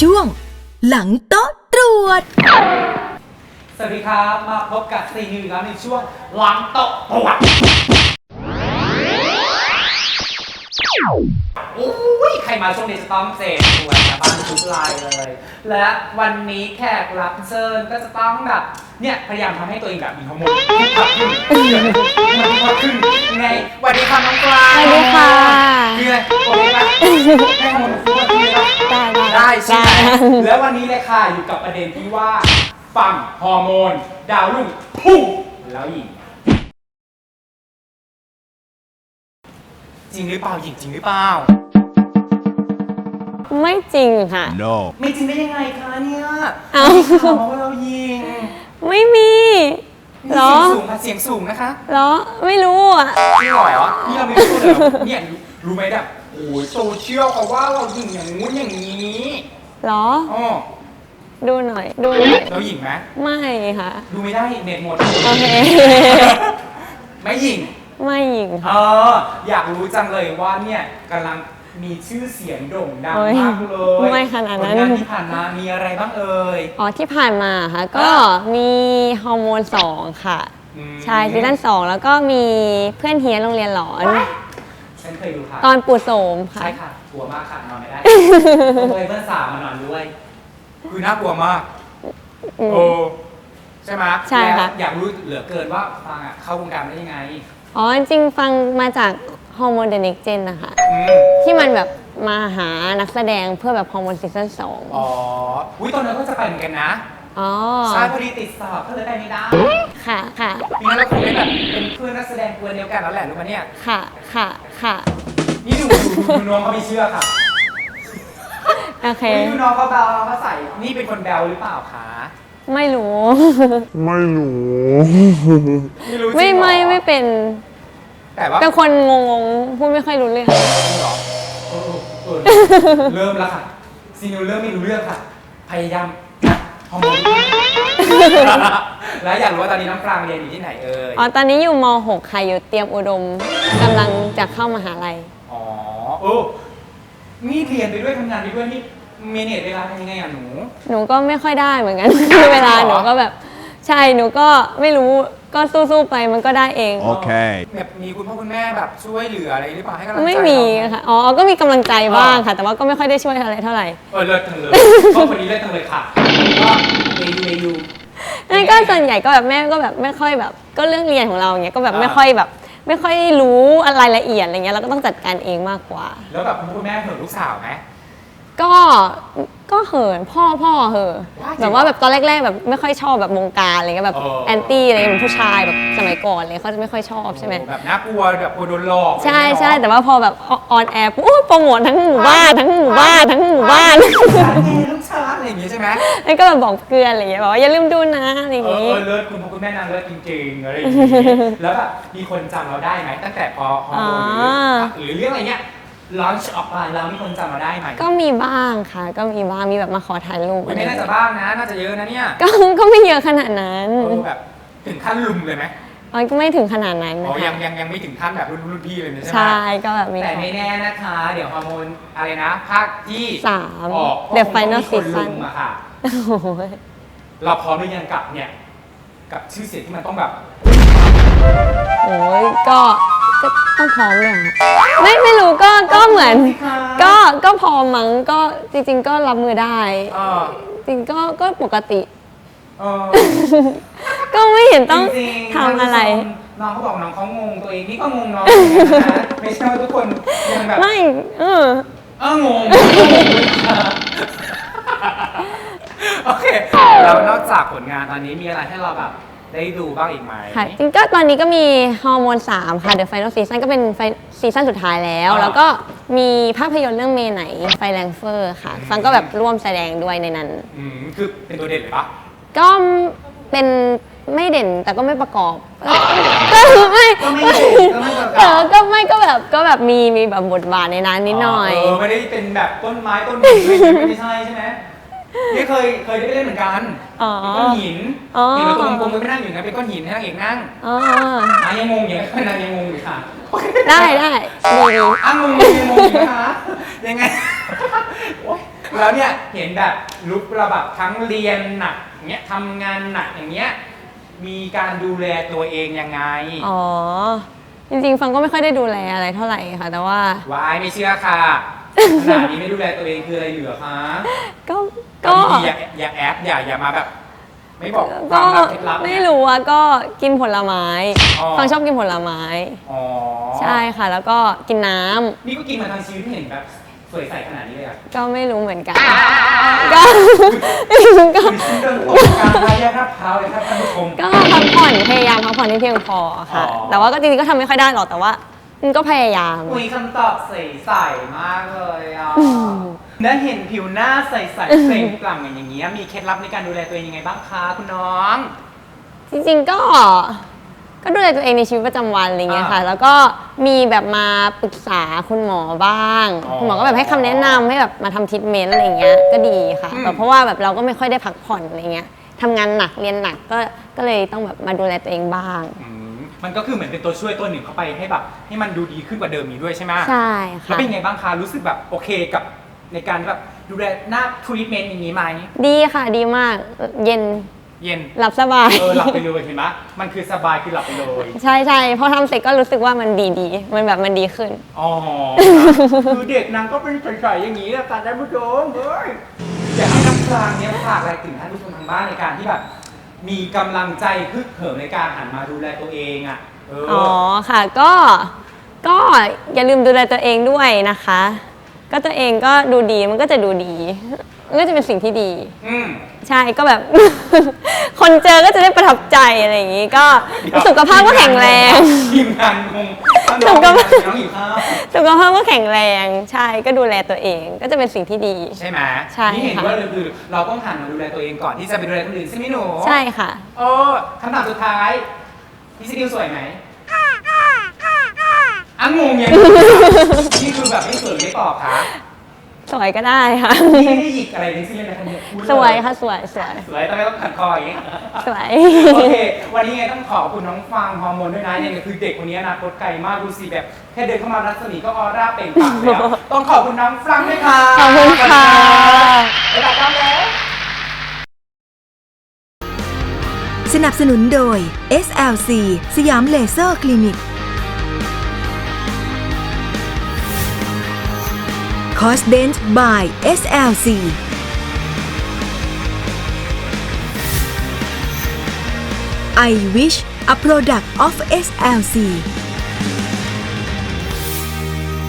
ช่วง หลังโต๊ะตรวจ สวัสดีครับ มาพบกับซีนิวอีกแล้วในช่วงล้างโต๊ะปวดโอ้ยใครมาช่วงนี้จะต้องเสพปวดนะบ้านทุกลายเลย และวันนี้แขกรับเชิญก็จะต้องแบบ เนี่ยพยายามทำให้ตัวเองแบบมีฮอร์โมนที่พักขึ้นมันที่พักขึ้นยังไงสวัสดีค่ะน้องปลาสวัสดีค่ะคือไงโอเคปะให้ฮอร์โมนขึ้นมาขึ้นเลยปะได้ได้ได้ ใช่ไหมได้แล้ววันนี้เลยค่ะอยู่กับประเด็นที่ว่าฟังฮอร์โมน ดาวรุ่งพุ่งแล้วหญิง จริงหรือเปล่าหญิงจริงหรือเปล่า ไม่จริงค่ะ No. ไม่จริงได้ยังไงคะเนี่ยเอ้ามีข่าวมาว่าเรายิงไม่มีนี่เหรเสีอยงสูงค่ะเสียงสูงนะคะเหรอไม่รู้อะนี่หน่อยวะนี่เราไม่รู้เลยเหรอเนี่ยรู้รู้ไหมแบบ โอ้ยโซเชียลเขาว่าเราหญิงอย่างงู้นอย่างนี้เหรอ อ๋อดูหน่อย ดูหน่อย เราหญิงไหมไม่ค่ะ ดูไม่ได้เน็ตหมด โอเค ไม่หญิง ไม่หญิงเอค่ะ อ อยากรู้จังเลยว่าเนี่ยกำลังมีชื่อเสียงโด่งดังโอ้ยมากเลยไม่ขนาดนั้น ผลงานที่ผ่านมามีอะไรบ้างเอ่ยอ๋อที่ผ่านมาค่ะ ก็มีฮอร์โมนสองค่ะ อืมใช่ซีซั่นสองแล้วก็มีเพื่อนเฮียโรงเรียนหลอน ฉันเคยดูค่ะ ตอนปู่โสมค่ะ ใช่ค่ะกลัวมากค่ะนอนไม่ได้ เคยเพื่อนสาวมานอนด้วย คือน่ากลัวมากอืมโอ้ใช่ไหมใช่ค่ะ แล้วอยากรู้เหลือเกินว่าฟังอะเข้าวงการได้ยังไงอ๋อจริงๆฟังมาจากฮอร์โมนเดนิกเจนนะคะ อืมที่มันแบบมาหานักแสดงเพื่อแบบฮอร์โมนซีซั่นสอง อ๋ออุ้ยตอนนั้นก็จะไปเหมือนกันนะ อ๋อ ใช่พอดีติดสอบก็เลยไปไม่ได้ค่ะ ค่ะมีงั้นเราคงได้แบบเป็นเพื่อนนักแสดงกวนเดียวกันแล้วแหละรู้ไหมเนี่ย ค่ะ ค่ะ ค่ะ นี่ดูดูดูน้องเขาไม่เชื่อค่ะโอเค นี่ดูน้องเขาเบาเขาใส่ นี่เป็นคนแบลหรือเปล่าคะ ไม่รู้ ไม่รู้ ไม่รู้จริงไม่เหรอไม่ไม่เป็น แต่ว่าเป็นคนงงๆ พูดไม่ค่อยรู้เรื่องจริงเหรอเออเออเริ่มแล้วค่ะซีนิวเริ่มไม่รู้เรื่องค่ะ พยายาม นะฮอร์โมนแล้วอยากรู้ว่าตอนนี้น้องปรางเรียนอยู่ที่ไหนเอ่ย อ๋อ ตอนนี้อยู่ม .6 ค่ะอยู่เตรียมอุดมกำลังจะเข้ามหาลัย อ๋อเออนี่เรียนไปด้วยทำงานไปด้วยนี่เมเนจเวลาเป็นยังไงอะหนู หนูก็ไม่ค่อยได้เหมือนกัน เวลาหนูก็แบบ ใช่หนูก็ไม่รู้ก็สู้ๆไปมันก็ได้เอง Okay. แบบมีคุณพ่อคุณแม่แบบช่วยเหลืออะไรหรือเปล่าให้กำลังใจไม่มีเราค่ะ อ๋อ ก็มีกำลังใจบ้างค่ะ แต่ว่าก็ไม่ค่อยได้ช่วยอะไรเท่าไหร่เออเลิศจังเลยชอบคนนี้เลิศจังเลยค่ะก็เอยูเอยู นั่นก็ส่วนใหญ่ก็แบบแม่ก็แบบไม่ค่อยแบบ ก็เรื่องเรียนของเราอย่างเงี้ยก็แบบอ่าไม่ค่อยแบบ ไม่ค่อยรู้อะไรายละเอียดอะไรเงี้ยเราก็ต้องจัดการเองมากกว่า แล้วแบบคุณพ่อคุณแม่เหินลูกสาวไหม ก็ก็เหินพ่อพ่อเหอะว้ายแบบว่าแบบตอนแรกๆแบบไม่ค่อยชอบแบบวงการอะไรเงี้ยแบบเออแอนตี้อะไรเงี้ยเหมือนผู้ชายแบบสมัยก่อนเลยเขาจะไม่ค่อยชอบใช่ไหมโอ้แบบน่ากลัวแบบกลัวโดนหลอกใช่อะไรใช่อย่างเงี้ยแต่ว่าพอแบบออนแอร์ปุ๊บอุ๊ยโปรโมททั้งหมู่บ้านทั้งหมู่บ้านทั้งหมู่บ้านลูกชายลูกชายอะไรอย่างเงี้ยใช่ไหมแล้วก็แบบบอกเพื่อนอะไรเงี้ยบอกว่าอย่าลืมดูนะอะไรอย่างเอองี้เออเลิศคุณพ่อคุณแม่นางเลิศจริงๆอะไรอย่างเงี้ยแล้วแบบมีคนจำเราได้ไหมตั้งแต่พอฮอร์โมนหรือหรือเรื่องอะไรเงี้ย ลอนช์ออกมาแล้วมีคนจำเราได้ไหมก็มีบ้างค่ะ ก็มีบ้างมีแบบมาขอถ่ายรูปไม่น่าจะบ้างนะน่าจะเยอะนะเนี่ยก็ก็ไม่เยอะขนาดนั้นเออแบบถึงขั้นลุมเลยไหมมันก็ไม่ถึงขนาดนั้นอ๋นะอยัคะงยังยังไม่ถึงขั้นแบบรุ่นรุ่นพี่เลยนะใช่ไหมใช่ก็แบบมีแต่ไม่แน่นะคะ เดี๋ยวฮอร์โมนอะไรนะ ภาคที่สามออก The ก็คง Final ต้องมีคนลุ Season มอะค่ะ โอ้โหเราพร้อมหรือยังกับเนี่ย กับชื่อเสียงที่มันต้องแบบ โอ้ยก็ ก็ต้องพร้อมเลยค่ะไม่ไม่รู้ก็ก็เหมือน ก็ก็พอมั้งก็จริง ๆ ก็รับมือได้ เออจริงก็ก็ปกติ เออก็ไม่เห็นต้องจริงๆทำอะไร น้องเขาบอกน้องเขางงตัวเองนี่ก็งงน้องเหมือนกันนะไม่ใช่ว่าทุกคนยังแบบ ไม่เออ เอองง โอเค แล้วนอกจากผลงานตอนนี้มีอะไรให้เราแบบ ได้ดูบ้างอีกไหม ค่ะจริงก็ตอนนี้ก็มีฮอร์โมน3 ค่ะ The Final Season ก็เป็นไฟซีซั่นสุดท้ายแล้ว อ่า แล้วก็มีภาพยนตร์เรื่องเมไหนไฟแรงเฟอร์ค่ะ ฟังก็แบบร่วมแสดงด้วยในนั้น อืมคือเป็นตัวเด่นเลยปะ ก็เป็นไม่เด่นแต่ก็ไม่ประกอบก็ไม่ก็ไม่เด่นก็ไม่ประกอบ เออก็ไม่ก็แบบก็แบบมีมีแบบบทบาทในนั้นนิดหน่อย เออไม่ได้เป็นแบบต้นไม้ต้นหินอะไรอย่างเงี้ยไม่ใช่ใช่ไหม นี่เคยเคยได้ไปเล่นเหมือนกันอ๋อ เป็นก้อนหินอ๋อ เห็นเราตัวกลมๆก็ไม่นั่งอยู่งั้นเป็นก้อนหินให้นางเอกนั่งอ๋อ อะยังงงอยู่นางยังงงอยู่ค่ะได้ได้ดีดีอะงงอยู่ยังงงอยู่นะคะยังไงโอ๊ยแล้วเนี่ยเห็นแบบลุกระแบบทั้งเรียนหนักอย่างเงี้ยทำงานหนักอย่างเงี้ยมีการดูแลตัวเองยังไงอ๋อ จริงๆ ฟังก็ไม่ค่อยได้ดูแลอะไรเท่าไหร่ค่ะ แต่ว่า วายไม่เชื่อค่ะขนาดนี้ไม่ดูแลตัวเองคืออะไรเหลือคะ ก็ ก็ดีๆอย่าอย่าแอปอย่าอย่ามาแบบ ไม่บอกคก็วามลับเคล็ดลับไม่เนี่ยรู้อะก็กินผลไม้อ๋อฟังชอบกินผลไม้ อ๋อใช่ค่ะ แล้วก็กินน้ำนี่ก็กินมาทางชีวิตไม่เห็นแบบ สวยใสขนาดนี้เลยอะก็ไม่รู้เหมือนกันก็ก็คุณเดินออกกลางรายแยกลาดพร้าวเลยครับท่านผู้ชม ก็พักผ่อนพยายามพักผ่อนให้เพียงพอค่ะ อ๋อ แต่ว่าก็จริงๆก็ทำไม่ค่อยได้หรอกแต่ว่า มันก็พยายาม คุยคำตอบใสๆมากเลยอะอืมและเห็นผิวหน้าใสๆเปล่งปลั่งอย่างเงี้ยมีเคล็ดลับในการดูแลตัวเองยังไงบ้างคะคุณน้อง จริงๆก็ ก็ดูแลตัวเองในชีวิตประจำวันอะไรเงี้ยค่ะ อ่าแล้วก็มีแบบมาปรึกษาคุณหมอบ้าง อ๋อคุณหมอก็แบบให้คำแนะนำให้แบบมาทำทรีทเมนต์อะไรเงี้ยก็ดีค่ะอืม แบบเพราะว่าแบบเราก็ไม่ค่อยได้พักผ่อนอะไรเงี้ยทำงานหนักเรียนหนักก็ก็เลยต้องแบบมาดูแลตัวเองบ้าง อืม มันก็คือเหมือนเป็นตัวช่วยตัวหนึ่งเข้าไปให้แบบให้มันดูดีขึ้นกว่าเดิมนี้ด้วยใช่ไหมใช่แล้วค่ะเป็นไงบ้างคะรู้สึกแบบโอเคกับในการแบบดูแลหน้าทรีทเมนต์อย่างนี้ไหมดีค่ะดีมากเย็นเย็น หลับสบาย เออหลับไปเลยเห็นไหมมันคือสบายคือหลับไปเลยใช่ใช่พอทำเสร็จก็รู้สึกว่ามันดีดีๆมันแบบมันดีขึ้น อ๋อคือเด็กนางก็เป็นใสๆอย่างนี้แหละค่ะท่านผู้ชมเฮ้ยอยากให้น้ำกลางเนี่ยฝากอะไรถึงท่านผู้ชมทางบ้านในการที่แบบ มีกำลังใจฮึกเหิมในการหันมาดูแลตัวเองอะเอออ๋อค่ะก็ก็อย่าลืมดูแลตัวเองด้วยนะคะ ก็ตัวเองก็ดูดีมันก็จะดูดี มันก็จะเป็นสิ่งที่ดี อืม ใช่ก็แบบ คนเจอก็จะได้ประทับใจอะไรอย่างนี้ก็สุขภาพก็แข็งแรง ทีมงานงงสุขภาพ น้องอยู่ข้าวสุขภาพก็แข็งแรง ใช่ก็ดูแลตัวเองก็จะเป็นสิ่งที่ดี ใช่ไหมใช่นี่เห็นค่ะ ว่าเลยคือเราต้องหันมาดูแลตัวเองก่อนที่จะไปดูแลคนอื่นใช่ไหมหนูใช่ค่ะ โอ้คำถามสุดท้ายพี่ซิดิวสวยไหมอะงงยัง นี่คือแบบไม่สวยไม่ตอบค่ะ สวยก็ได้ค่ะ นี่ไม่ได้หยิกอะไรทั้งสิ้นเลยนะคะเนี่ยพูดเลสวยค่ะสวยสวยสวยต้องไม่ต้องขัดคออย่างนี้ สวย โอเค วันนี้ไงต้องขอบคุณน้องฟังฮอร์โมนด้วยนะเนี่ยคือเด็กคนนี้อนาคตไกลมากดูสิแบบแค่เดินเข้ามารัศมีก็ออร่าเปล่งปลั่งแล้วต้องขอบคุณน้องฟังด้วยค่ะขอบคุณค่ะ เวลาจ้าแล้ว สนับสนุนโดย SLC สยามเลเซอร์คลินิก Cost by SLC I wish a product of SLC